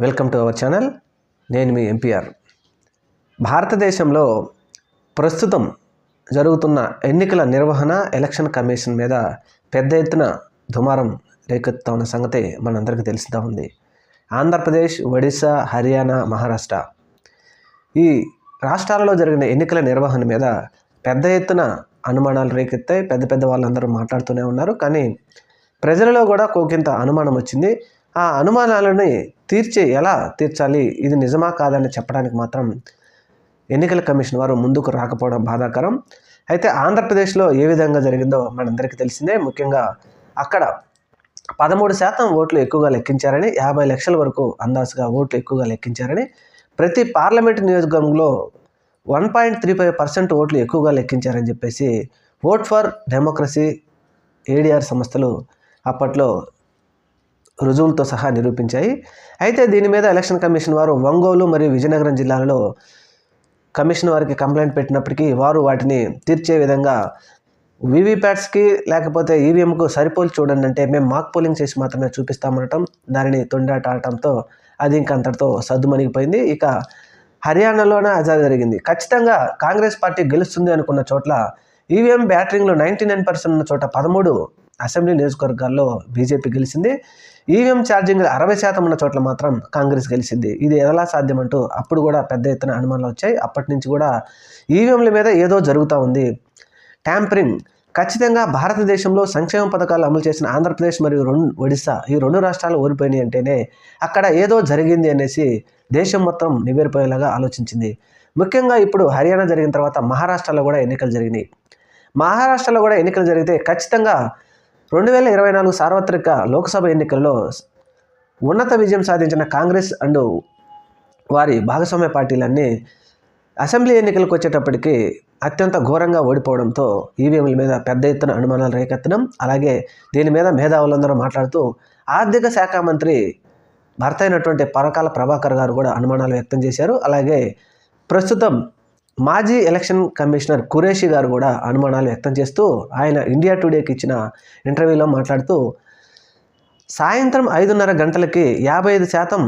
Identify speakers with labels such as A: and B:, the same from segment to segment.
A: Welcome to our channel. నేను మీ MPR. భారతదేశంలో ప్రస్తుతం జరుగుతున్న ఎన్నికల నిర్వహణ ఎలక్షన్ కమిషన్ మీద పెద్ద ఎత్తున దుమారం రేకెత్తుతా ఉన్న సంగతి మనందరికీ తెలిసిదా ఉంది. ఆంధ్రప్రదేశ్ ఒడిశా హర్యానా మహారాష్ట్ర. ఈ రాష్ట్రాలలో జరిగిన ఎన్నికల నిర్వహణ మీద పెద్ద ఎత్తున అనుమానాలు రేకెత్తాయి. పెద్ద పెద్ద వాళ్ళందరూ మాట్లాడుతూనే ఉన్నారు. కానీ ప్రజలలో కూడా కోకింత అనుమానం వచ్చింది. ఆ అనుమానాలని తీర్చి ఎలా తీర్చాలి? ఇది నిజమా కాదని చెప్పడానికి మాత్రం ఎన్నికల కమిషన్ వారు ముందుకు రాకపోవడం బాధాకరం. అయితే ఆంధ్రప్రదేశ్లో ఏ విధంగా జరిగిందో మనందరికీ తెలిసిందే. ముఖ్యంగా అక్కడ పదమూడు శాతం ఓట్లు ఎక్కువగా లెక్కించారని యాభై లక్షల వరకు అందాజుగా ఓట్లు ఎక్కువగా లెక్కించారని ప్రతి పార్లమెంటు నియోజకవర్గంలో one point three five percent ఓట్లు ఎక్కువగా లెక్కించారని చెప్పేసి ఓట్ ఫర్ డెమోక్రసీ ఏడిఆర్ సంస్థలు అప్పట్లో రుజువులతో సహా నిరూపించాయి. అయితే దీని మీద ఎలక్షన్ కమిషన్ వారు ఒంగోలు మరియు విజయనగరం జిల్లాలలో కమిషన్ వారికి కంప్లైంట్ పెట్టినప్పటికీ వారు వాటిని తీర్చే విధంగా వీవీప్యాట్స్కి లేకపోతే ఈవీఎంకు సరిపోలి చూడండి అంటే మేము మాక్ పోలింగ్ చేసి మాత్రమే చూపిస్తామనటం దానిని తొండాట ఆడటంతో అది ఇంక అంతటితో సద్దుమణిగిపోయింది ఇక హర్యానాలోనే అదే జరిగింది. ఖచ్చితంగా కాంగ్రెస్ పార్టీ గెలుస్తుంది అనుకున్న చోట్ల ఈవీఎం బ్యాటరింగ్లో నైంటీ నైన్ పర్సెంట్ ఉన్న చోట పదమూడు అసెంబ్లీ నియోజకవర్గాల్లో బీజేపీ గెలిచింది. ఈవీఎం ఛార్జింగ్ అరవై శాతం ఉన్న చోట్ల మాత్రం కాంగ్రెస్ గెలిచింది. ఇది ఎలా సాధ్యమంటూ అప్పుడు కూడా పెద్ద ఎత్తున అనుమానాలు వచ్చాయి. అప్పటి నుంచి కూడా ఈవీఎంల మీద ఏదో జరుగుతూ ఉంది. ట్యాంపరింగ్. ఖచ్చితంగా భారతదేశంలో సంక్షేమ పథకాలు అమలు చేసిన ఆంధ్రప్రదేశ్ మరియు రెండు ఒడిశా ఈ రెండు రాష్ట్రాలు ఓడిపోయినాయి అంటేనే అక్కడ ఏదో జరిగింది అనేసి దేశం మొత్తం నివేరిపోయేలాగా ఆలోచించింది. ముఖ్యంగా ఇప్పుడు హర్యానా జరిగిన తర్వాత మహారాష్ట్రలో కూడా ఎన్నికలు జరిగినాయి. మహారాష్ట్రలో కూడా ఎన్నికలు జరిగితే ఖచ్చితంగా రెండు వేల ఇరవై నాలుగు సార్వత్రిక లోక్సభ ఎన్నికల్లో ఉన్నత విజయం సాధించిన కాంగ్రెస్ అండ్ వారి భాగస్వామ్య పార్టీలన్నీ అసెంబ్లీ ఎన్నికలకు వచ్చేటప్పటికి అత్యంత ఘోరంగా ఓడిపోవడంతో ఈవీఎంల మీద పెద్ద ఎత్తున అనుమానాలు రేకెత్తడం అలాగే దీని మీద మేధావులందరూ మాట్లాడుతూ ఆర్థిక శాఖ మంత్రి భర్త అయినటువంటి పరకాల ప్రభాకర్ గారు కూడా అనుమానాలు వ్యక్తం చేశారు. అలాగే ప్రస్తుతం మాజీ ఎలక్షన్ కమిషనర్ కురేషి గారు కూడా అనుమానాలు వ్యక్తం చేస్తూ ఆయన ఇండియా టుడేకి ఇచ్చిన ఇంటర్వ్యూలో మాట్లాడుతూ సాయంత్రం ఐదున్నర గంటలకి యాభై ఐదు శాతం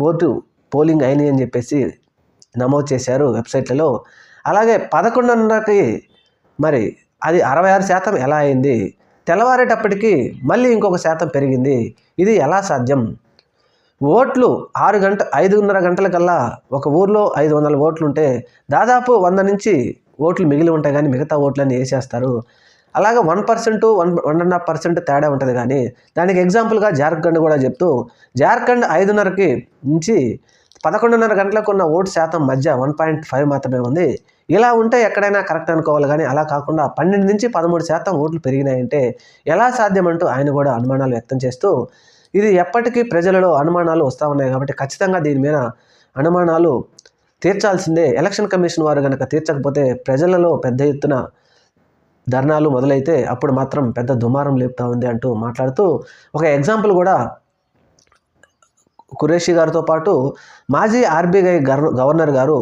A: ఓటు పోలింగ్ అయినాయి అని చెప్పేసి నమోదు చేశారు వెబ్సైట్లలో. అలాగే పదకొండున్నరకి మరి అది అరవై ఆరు శాతం ఎలా అయింది? తెల్లవారేటప్పటికి మళ్ళీ ఇంకొక శాతం పెరిగింది. ఇది ఎలా సాధ్యం? ఓట్లు ఆరు గంట ఐదున్నర గంటలకల్లా ఒక ఊర్లో ఐదు వందల ఓట్లు ఉంటే దాదాపు వంద నుంచి ఓట్లు మిగిలి ఉంటాయి కానీ మిగతా ఓట్లన్నీ వేసేస్తారు. అలాగే one percent one one and half percent తేడా ఉంటుంది కానీ దానికి ఎగ్జాంపుల్గా జార్ఖండ్ కూడా చెప్తూ జార్ఖండ్ ఐదున్నరకి నుంచి పదకొండున్నర గంటలకు ఉన్న ఓటు శాతం మధ్య వన్ పాయింట్ ఫైవ్ మాత్రమే ఉంది. ఇలా ఉంటే ఎక్కడైనా కరెక్ట్ అనుకోవాలి కానీ అలా కాకుండా పన్నెండు నుంచి పదమూడు శాతం ఓట్లు పెరిగినాయంటే ఎలా సాధ్యమంటూ ఆయన కూడా అనుమానాలు వ్యక్తం చేస్తూ ఇది ఎప్పటికీ ప్రజలలో అనుమానాలు వస్తూ ఉన్నాయి కాబట్టి ఖచ్చితంగా దీని మీద అనుమానాలు తీర్చాల్సిందే. ఎలక్షన్ కమిషన్ వారు కనుక తీర్చకపోతే ప్రజలలో పెద్ద ఎత్తున ధర్నాలు మొదలైతే అప్పుడు మాత్రం పెద్ద దుమారం లేపుతా ఉంది అంటూ మాట్లాడుతూ ఒక ఎగ్జాంపుల్ కూడా కురేషి గారితో పాటు మాజీ ఆర్బీఐ గవర్నర్ గారు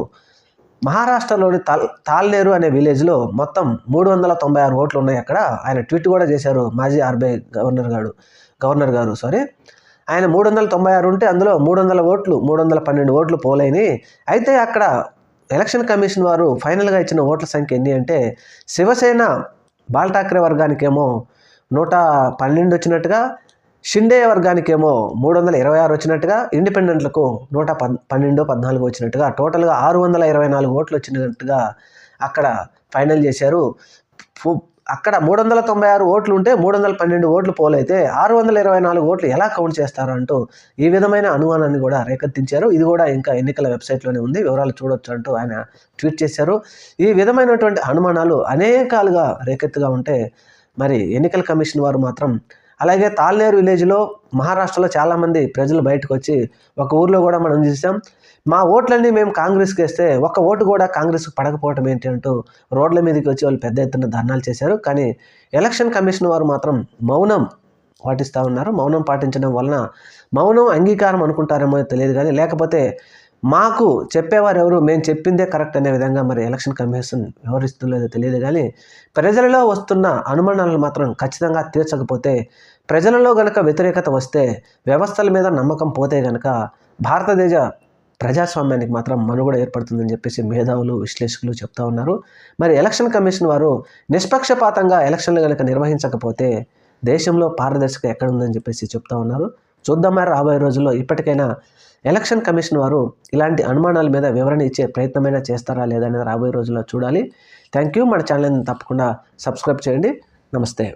A: మహారాష్ట్రలోని తాల్ తాల్నేరు అనే విలేజ్లో మొత్తం మూడు వందల తొంభై ఆరు ఓట్లు ఉన్నాయి అక్కడ. ఆయన ట్వీట్ కూడా చేశారు మాజీ ఆర్బీఐ గవర్నర్ గారు గవర్నర్ గారు సారీ. ఆయన మూడు వందల తొంభై ఆరు ఉంటే అందులో మూడు వందల ఓట్లు మూడు వందల పన్నెండు ఓట్లు పోలైనవి అయితే అక్కడ ఎలక్షన్ కమిషన్ వారు ఫైనల్గా ఇచ్చిన ఓట్ల సంఖ్య ఎన్ని అంటే శివసేన బాల్ ఠాక్రే వర్గానికేమో నూట పన్నెండు వచ్చినట్టుగా షిండే వర్గానికేమో మూడు వందల ఇరవై ఆరు వచ్చినట్టుగా ఇండిపెండెంట్లకు నూట పద్ పన్నెండు పద్నాలుగు వచ్చినట్టుగా టోటల్గా ఆరు వందల ఇరవై నాలుగు ఓట్లు వచ్చినట్టుగా అక్కడ ఫైనల్ చేశారు. అక్కడ మూడు వందల తొంభై ఆరు ఓట్లు ఉంటే మూడు వందల పన్నెండు ఓట్లు పోలైతే ఆరు వందల ఇరవై నాలుగు ఓట్లు ఎలా కౌంట్ చేస్తారు అంటూ ఈ విధమైన అనుమానాన్ని కూడా రేకెత్తించారు. ఇది కూడా ఇంకా ఎన్నికల వెబ్సైట్లోనే ఉంది. వివరాలు చూడొచ్చు అంటూ ఆయన ట్వీట్ చేశారు. ఈ విధమైనటువంటి అనుమానాలు అనేకాలుగా రేకెత్తుగా ఉంటే మరి ఎన్నికల కమిషన్ వారు మాత్రం అలాగే తాల్నేరు విలేజ్లో మహారాష్ట్రలో చాలామంది ప్రజలు బయటకు వచ్చి ఒక ఊర్లో కూడా మనం చూసాం. మా ఓట్లన్నీ మేము కాంగ్రెస్కి వేస్తే ఒక్క ఓటు కూడా కాంగ్రెస్కి పడకపోవటం ఏంటి అంటూ రోడ్ల మీదకి వచ్చి వాళ్ళు పెద్ద ఎత్తున ధర్నాలు చేశారు. కానీ ఎలక్షన్ కమిషన్ వారు మాత్రం మౌనం పాటిస్తూ ఉన్నారు. మౌనం పాటించడం వలన మౌనం అంగీకారం అనుకుంటారేమో తెలియదు కానీ లేకపోతే మాకు చెప్పేవారు ఎవరు మేము చెప్పిందే కరెక్ట్ అనే విధంగా మరి ఎలక్షన్ కమిషన్ వ్యవహరిస్తుందో తెలియదు కానీ ప్రజలలో వస్తున్న అనుమానాలను మాత్రం ఖచ్చితంగా తీర్చకపోతే ప్రజలలో గనక వ్యతిరేకత వస్తే వ్యవస్థల మీద నమ్మకం పోతే గనక భారతదేశ ప్రజాస్వామ్యానికి మాత్రం మనుగడ ఏర్పడుతుందని చెప్పేసి మేధావులు విశ్లేషకులు చెప్తా ఉన్నారు. మరి ఎలక్షన్ కమిషన్ వారు నిష్పక్షపాతంగా ఎలక్షన్లు కనుక నిర్వహించకపోతే దేశంలో పారదర్శక ఎక్కడ ఉందని చెప్పేసి చెప్తా ఉన్నారు. చూద్దాం మరి రాబోయే రోజుల్లో? ఇప్పటికైనా ఎలక్షన్ కమిషన్ వారు ఇలాంటి అనుమానాల మీద వివరణ ఇచ్చే ప్రయత్నమైనా చేస్తారా లేదా అనేది రాబోయే రోజుల్లో చూడాలి. థ్యాంక్ యూ మన ఛానల్ని తప్పకుండా సబ్స్క్రైబ్ చేయండి. నమస్తే.